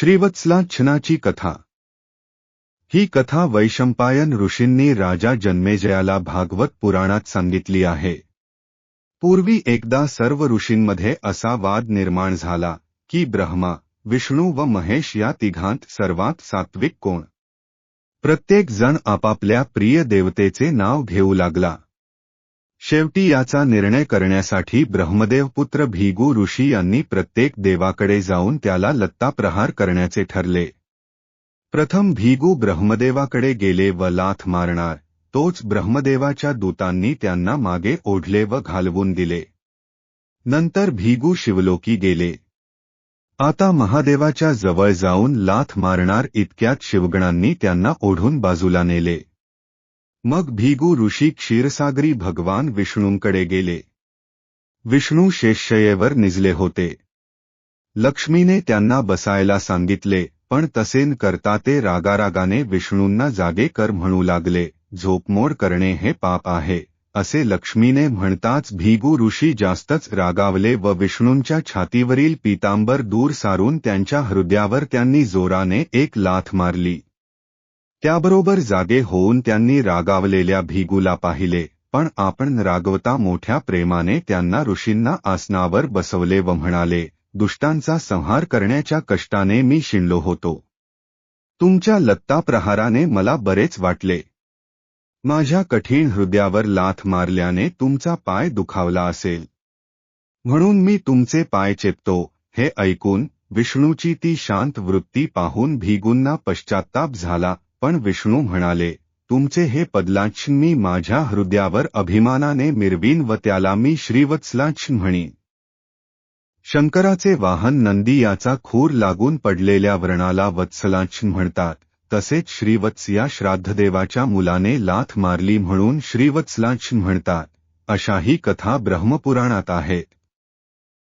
श्रीवत्सलाच्छनाची कथा. ही कथा वैशंपायन ऋषींनी राजा जन्मेजयाला भागवत पुराणात सांगितली आहे. पूर्वी एकदा सर्व ऋषींमध्ये असा वाद निर्माण झाला की ब्रह्मा विष्णू व महेश या तिघांत सर्वात सात्विक कोण. प्रत्येक जण आपापल्या प्रिय देवतेचे नाव घेऊ लागला. शेवटी याचा निर्णय करण्यासाठी ब्रह्मदेव पुत्र ऋषी यांनी प्रत्येक देवाकडे जाऊन त्याला लत्ता प्रहार करण्याचे ठरले. प्रथम भीगू ब्रह्मदेवाकडे गेले व लाथ मारणार तोच ब्रह्मदेवाच्या दूतांनी त्यांना मागे ओढले व घालवून दिले. नंतर भिगू शिवलोकी गेले. आता महादेवाच्या जवळ जाऊन लाथ मारणार इतक्यात शिवगणांनी त्यांना ओढून बाजूला नेले. मग भिगू ऋषी क्षीरसागरी भगवान विष्णूंकडे गेले. विष्णू शेषयेवर निजले होते. लक्ष्मीने त्यांना बसायला सांगितले पण तसेन करता ते रागारागाने विष्णूंना जागे कर म्हणू लागले झोपमोड करणे हे पाप आहे असे लक्ष्मीने म्हणताच भिगू ऋषी जास्तच रागावले व विष्णूंच्या छातीवरील पीतांबर दूर सारून त्यांच्या हृदयावर त्यांनी जोराने एक लाथ मारली. त्याबरोबर जागे होऊन त्यांनी रागावलेल्या भिगूला पाहिले पण आपण रागवता मोठ्या प्रेमाने त्यांना ऋषींना आसनावर बसवले व म्हणाले दुष्टांचा संहार करण्याच्या कष्टाने मी शिणलो होतो. तुमच्या लत्ता प्रहाराने मला बरेच वाटले. माझ्या कठीण हृदयावर लाथ मारल्याने तुमचा पाय दुखावला असेल. म्हणून मी तुमचे पाय चेपतो हे ऐकून विष्णूची ती शांत वृत्ती पाहून भिगूंना पश्चात्ताप झाला पण विष्णू म्हणाले तुमचे हे पदलांच मी माझ्या हृदयावर अभिमानाने मिरवीन व त्याला मी श्रीवत्सलाक्ष म्हणीन शंकराचे वाहन नंदी याचा खूर लागून पडलेल्या व्रणाला वत्सलाक्ष म्हणतात तसेच श्रीवत्स या श्राद्धदेवाच्या मुलाने लाथ मारली म्हणून श्रीवत्सलाक्ष म्हणतात अशाही कथा ब्रह्मपुराणात आहेत.